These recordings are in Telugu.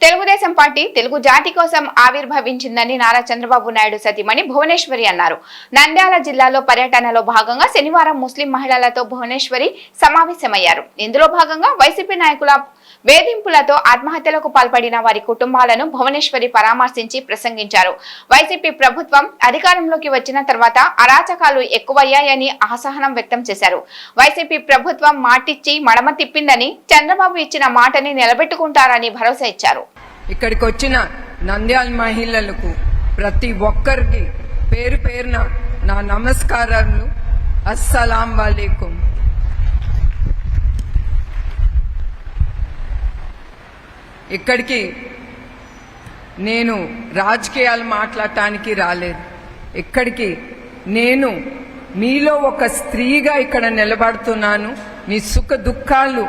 తెలుగుదేశం పార్టీ తెలుగు జాతి కోసం ఆవిర్భవించిందని నారా చంద్రబాబు నాయుడు సతీమణి భువనేశ్వరి అన్నారు. నంద్యాల జిల్లాలో పర్యటనలో భాగంగా శనివారం ముస్లిం మహిళలతో భువనేశ్వరి సమావేశమయ్యారు. ఇందులో భాగంగా వైసీపీ నాయకుల వేధింపులతో ఆత్మహత్యలకు పాల్పడిన వారి కుటుంబాలను భువనేశ్వరి పరామర్శించి ప్రసంగించారు. వైసీపీ ప్రభుత్వం అధికారంలోకి వచ్చిన తర్వాత అరాచకాలు ఎక్కువయ్యాయని అసహనం వ్యక్తం చేశారు. వైసీపీ ప్రభుత్వం మాటిచ్చి మడమ తిప్పిందని చంద్రబాబు ఇచ్చిన మాటని నిలబెట్టుకుంటారని భరోసా ఇచ్చారు. ఇక్కడికి వచ్చిన నంద్యాల మహిళలకు ప్రతి ఒక్కరికి పేరు పేరున నా నమస్కారాలు. అస్సలాం వాలేకుం. ఇక్కడికి నేను రాజకీయాలు మాట్లాడటానికి రాలేదు. ఇక్కడికి నేను మీలో ఒక స్త్రీగా ఇక్కడ నిలబడుతున్నాను. మీ సుఖ దుఃఖాలు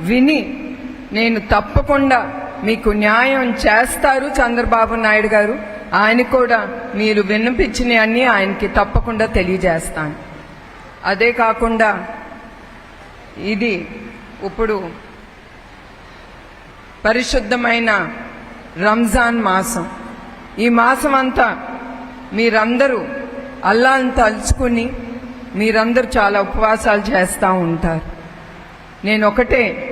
విని నేను తప్పకుండా మీకు న్యాయం చేస్తారు చంద్రబాబు నాయుడు గారు. ఆయన కూడా మీరు వినిపించినవన్నీ ఆయనకి తప్పకుండా తెలియజేస్తాను. అదే కాకుండా ఇది ఇప్పుడు పరిశుద్ధమైన రంజాన్ మాసం. ఈ మాసం అంతా మీరందరూ అల్లాను తలుచుకుని మీరందరూ చాలా ఉపవాసాలు చేస్తూ ఉంటారు. నేను ఒకటే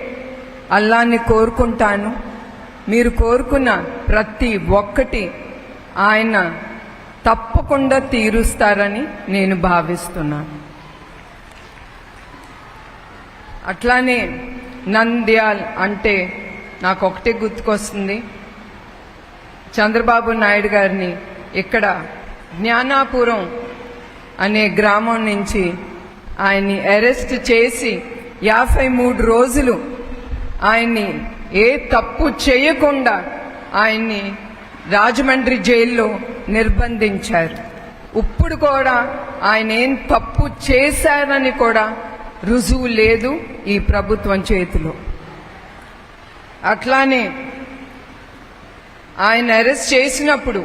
అల్లాన్ని కోరుకుంటాను. మీరు కోరుకున్న ప్రతి ఒక్కటి ఆయన తప్పకుండా తీరుస్తారని నేను భావిస్తున్నాను. అట్లానే నంద్యాల్ అంటే నాకు ఒకటే గుర్తుకొస్తుంది. చంద్రబాబు నాయుడు గారిని ఇక్కడ జ్ఞానాపురం అనే గ్రామం నుంచి ఆయన్ని అరెస్ట్ చేసి యాభై మూడు రోజులు ఆయన్ని ఏ తప్పు చేయకుండా ఆయన్ని రాజమండ్రి జైల్లో నిర్బంధించారు. ఇప్పుడు కూడా ఆయన ఏం తప్పు చేశారని కూడా రుజువు లేదు ఈ ప్రభుత్వం చేతిలో. అట్లానే ఆయన అరెస్ట్ చేసినప్పుడు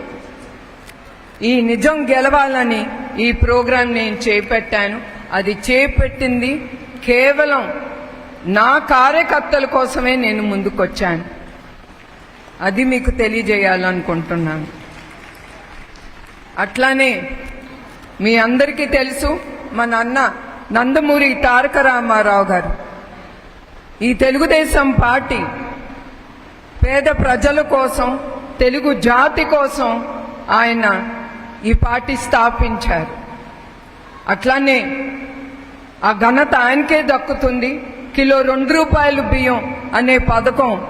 ఈ నిజం గెలవాలని ఈ ప్రోగ్రాం నేను చేపట్టాను. అది చేపట్టింది కేవలం నా కార్యకర్తల కోసమే నేను ముందుకొచ్చాను. అది మీకు తెలియజేయాలనుకుంటున్నాను. అట్లానే మీ అందరికీ తెలుసు మా నాన్న నందమూరి తారక రామారావు గారు. ఈ తెలుగుదేశం పార్టీ పేద ప్రజల కోసం తెలుగు జాతి కోసం ఆయన ఈ పార్టీ స్థాపించారు. అట్లానే ఆ ఘనత ఆయనకే దక్కుతుంది. కిలో రెండు రూపాయలు బియ్యం అనే పథకం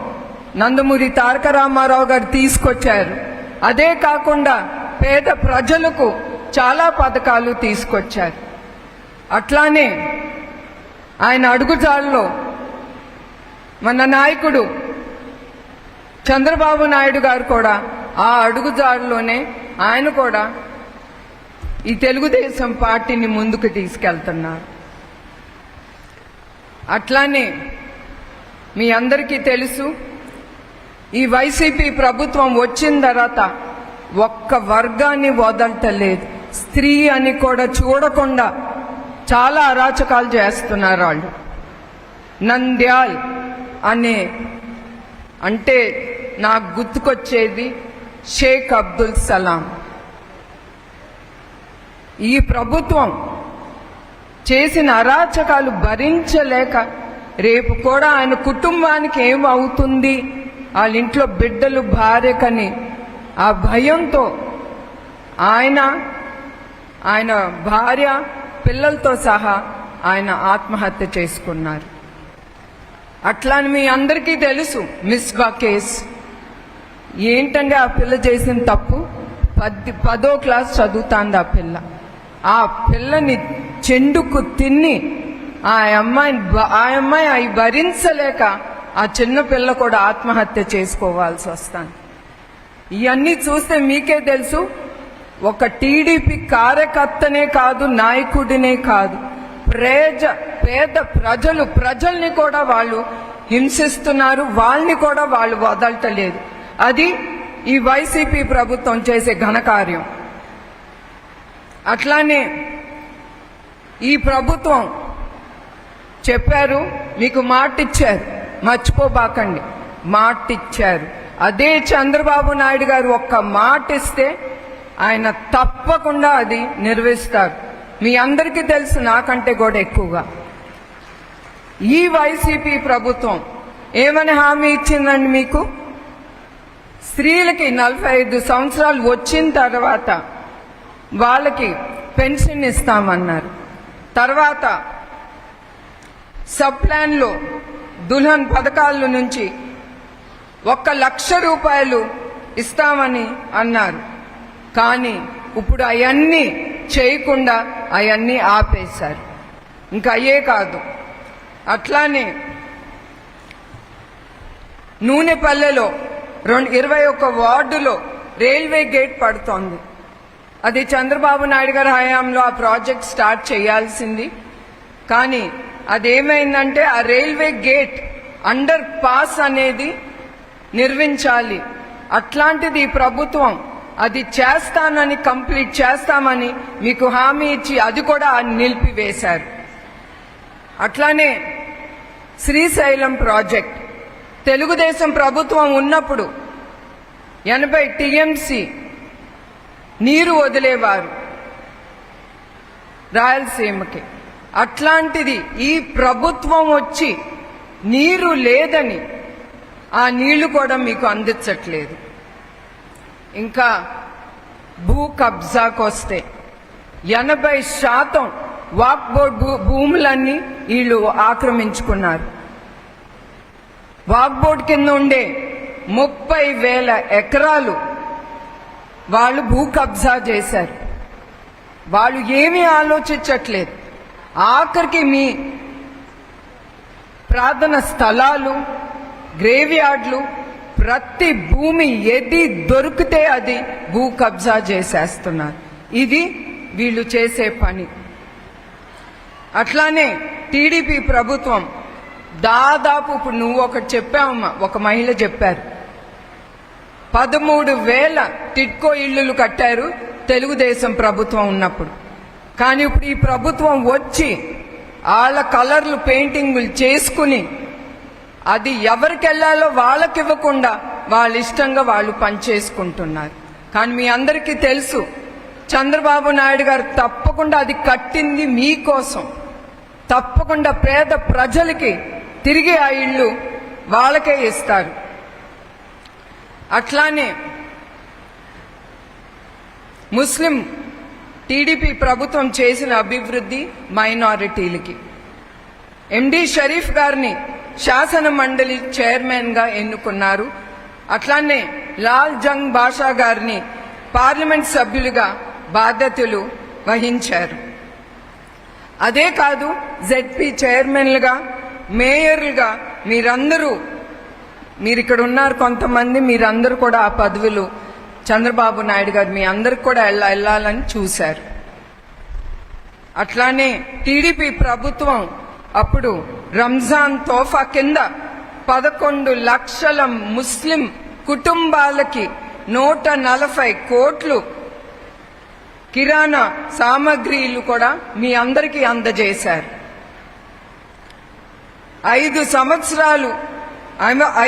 నందమూరి తారక రామారావు గారు తీసుకొచ్చారు. అదే కాకుండా పేద ప్రజలకు చాలా పథకాలు తీసుకొచ్చారు. అట్లానే ఆయన అడుగుజాల్లో మన నాయకుడు చంద్రబాబు నాయుడు గారు కూడా ఆ అడుగుజాడులోనే ఆయన కూడా ఈ తెలుగుదేశం పార్టీని ముందుకు తీసుకెళ్తున్నారు. అట్లానే మీ అందరికీ తెలుసు ఈ వైసీపీ ప్రభుత్వం వచ్చిన తర్వాత ఒక్క వర్గాన్ని వదలటలేదు. స్త్రీ అని కూడా చూడకుండా చాలా అరాచకాలు చేస్తున్నారు వాళ్ళు. నంద్యాల్ అనే అంటే నాకు గుర్తుకొచ్చేది షేక్ అబ్దుల్ సలాం. ఈ ప్రభుత్వం చేసిన అరాచకాలు భరించలేక రేపు కూడా ఆయన కుటుంబానికి ఏమవుతుంది? వాళ్ళ ఇంట్లో బిడ్డలు భార్యకని ఆ భయంతో ఆయన ఆయన భార్య పిల్లలతో సహా ఆయన ఆత్మహత్య చేసుకున్నారు. అట్లా అని మీ అందరికీ తెలుసు మిస్బా కేస్. ఏంటంటే ఆ పిల్ల చేసిన తప్పు? పది పదో క్లాస్ చదువుతాంది ఆ పిల్ల. ఆ పిల్లని చెండుకు తిన్ని ఆ అమ్మాయిని ఆ అమ్మాయి అవి భరించలేక ఆ చిన్న పిల్ల కూడా ఆత్మహత్య చేసుకోవాల్సి వస్తాను ఇవన్నీ చూస్తే మీకే తెలుసు ఒక టీడీపీ కార్యకర్తనే కాదు నాయకుడినే కాదు. ప్రేజ పేద ప్రజలు ప్రజల్ని కూడా వాళ్ళు హింసిస్తున్నారు వాళ్ళని కూడా వాళ్ళు వదలటలేదు. అది ఈ వైసీపీ ప్రభుత్వం చేసే ఘనకార్యం. అట్లానే ఈ ప్రభుత్వం చెప్పారు మీకు మాటిచ్చారు. మర్చిపోబాకండి. మాటిచ్చారు. అదే చంద్రబాబు నాయుడు గారు ఒక్క మాట ఇస్తే ఆయన తప్పకుండా అది నిర్వహిస్తారు. మీ అందరికీ తెలుసు నాకంటే కూడా ఎక్కువగా. ఈ వైసీపీ ప్రభుత్వం ఏమని హామీ ఇచ్చిందండి మీకు? స్త్రీలకి నలభై ఐదు సంవత్సరాలు వచ్చిన తర్వాత వాళ్ళకి పెన్షన్ ఇస్తామన్నారు. తర్వాత సబ్ ప్లాన్లో దుల్హన్ పథకాల నుంచి ఒక్క లక్ష రూపాయలు ఇస్తామని అన్నారు. కానీ ఇప్పుడు అవన్నీ చేయకుండా అవన్నీ ఆపేశారు. ఇంకా అయ్యే కాదు. అట్లానే నూనె పల్లెలో రెండు ఇరవై ఒక్క వార్డులో రైల్వే గేట్ పడుతోంది. అది చంద్రబాబు నాయుడు గారి హయాంలో ఆ ప్రాజెక్ట్ స్టార్ట్ చేయాల్సింది. కానీ అదేమైందంటే ఆ రైల్వే గేట్ అండర్ పాస్ అనేది నిర్మించాలి. అట్లాంటిది ఈ ప్రభుత్వం అది చేస్తానని కంప్లీట్ చేస్తామని మీకు హామీ ఇచ్చి అది కూడా నిలిపివేశారు. అట్లానే శ్రీశైలం ప్రాజెక్ట్ తెలుగుదేశం ప్రభుత్వం ఉన్నప్పుడు ఎనభై టీఎంసీ నీరు వదిలేవారు రాయలసీమకి. అట్లాంటిది ఈ ప్రభుత్వం వచ్చి నీరు లేదని ఆ నీళ్ళు కూడా మీకు అందించట్లేదు. ఇంకా భూ కబ్జాకొస్తే ఎనభై శాతం వాక్ బోర్డ్ భూ- భూములన్నీ వీళ్ళు ఆక్రమించుకున్నారు. వాగ్బోర్డ్ కింద ఉండే ముప్పై వేల ఎకరాలు వాళ్ళు భూ కబ్జా చేశారు. వాళ్ళు ఏమీ ఆలోచించట్లేదు. ఆఖరికి మీ ప్రార్థన స్థలాలు గ్రేవ్యార్డ్లు ప్రతి భూమి ఏది దొరికితే అది భూ కబ్జా చేసేస్తున్నారు. ఇది వీళ్ళు చేసే పని. అట్లానే టీడీపీ ప్రభుత్వం దాదాపు ఇప్పుడు నువ్వు ఒకటి చెప్పావమ్మా ఒక మహిళ చెప్పారు. పదమూడు వేల టిట్కో ఇళ్ళు కట్టారు తెలుగుదేశం ప్రభుత్వం ఉన్నప్పుడు. కానీ ఇప్పుడు ఈ ప్రభుత్వం వచ్చి వాళ్ళ కలర్లు పెయింటింగులు చేసుకుని అది ఎవరికి వెళ్ళాలో వాళ్ళకి ఇవ్వకుండా వాళ్ళ ఇష్టంగా వాళ్ళు పనిచేసుకుంటున్నారు. కానీ మీ అందరికీ తెలుసు చంద్రబాబు నాయుడు గారు తప్పకుండా అది కట్టింది మీకోసం. తప్పకుండా పేద ప్రజలకి తిరిగి ఆ ఇళ్ళు వాళ్ళకే ఇస్తారు. అట్లానే ముస్లిం టీడీపీ ప్రభుత్వం చేసిన అభివృద్ధి మైనారిటీలకి. ఎండి షరీఫ్ గారిని శాసన మండలి చైర్మన్గా ఎన్నుకున్నారు. అట్లానే లాల్ జంగ్ బాషా గారిని పార్లమెంట్ సభ్యులుగా బాధ్యతలు వహించారు. అదే కాదు జెడ్పీ చైర్మన్లుగా మేయర్లుగా మీరందరూ మీరు ఇక్కడ ఉన్నారు కొంతమంది మీరందరూ కూడా ఆ పదవులు చంద్రబాబు నాయుడు గారు మీ అందరికి కూడా వెళ్ళాలని చూశారు. అట్లానే టీడీపీ ప్రభుత్వం అప్పుడు రంజాన్ తోఫా కింద పదకొండు లక్షల ముస్లిం కుటుంబాలకి నూట నలభై కోట్లు కిరాణా సామగ్రిలు కూడా మీ అందరికీ అందజేశారు. ఐదు సంవత్సరాలు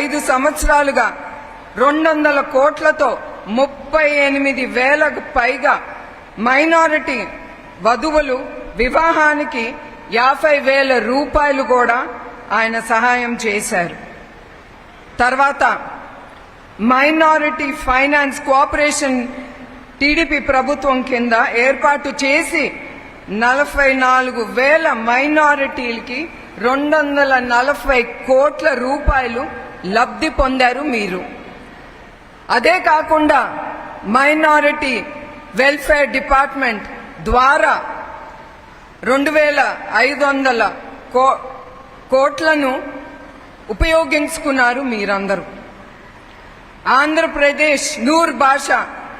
ఐదు సంవత్సరాలుగా రెండు వందల కోట్లతో ముప్పై ఎనిమిది వేలకు పైగా మైనారిటీ వధువులు వివాహానికి యాభై వేల రూపాయలు కూడా ఆయన సహాయం చేశారు. తర్వాత మైనారిటీ ఫైనాన్స్ కోఆపరేషన్ టీడీపీ ప్రభుత్వం కింద ఏర్పాటు చేసి నలభై నాలుగు వేల మైనారిటీలకి రెండు వందల నలభై కోట్ల రూపాయలు లబ్ధి పొందారు మీరు. అదే కాకుండా మైనారిటీ వెల్ఫేర్ డిపార్ట్మెంట్ ద్వారా రెండు వేల ఐదు వందల కో- కోట్లను ఉపయోగించుకున్నారు మీరందరూ. ఆంధ్రప్రదేశ్ నూర్ భాష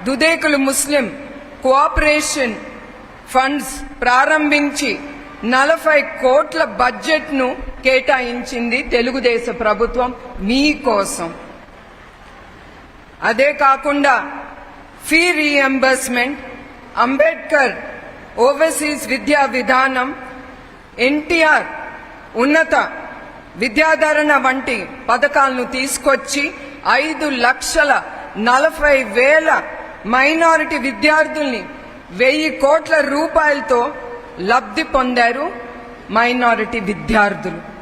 దుదేకులు ముస్లిం కోఆపరేషన్ ఫండ్స్ ప్రారంభించి నలభై కోట్ల బడ్జెట్ను కేటాయించింది తెలుగుదేశ ప్రభుత్వం మీకోసం. అదే కాకుండా ఫీ రీఎంబర్స్మెంట్ అంబేద్కర్ ఓవర్సీస్ విద్యా విధానం ఎన్టీఆర్ ఉన్నత విద్యాధరణ వంటి పథకాలను తీసుకొచ్చి ఐదు లక్షల నలభై వేల మైనారిటీ విద్యార్థుల్ని వెయ్యి కోట్ల రూపాయలతో లబ్ధి పొందారు మైనారిటీ విద్యార్థులు.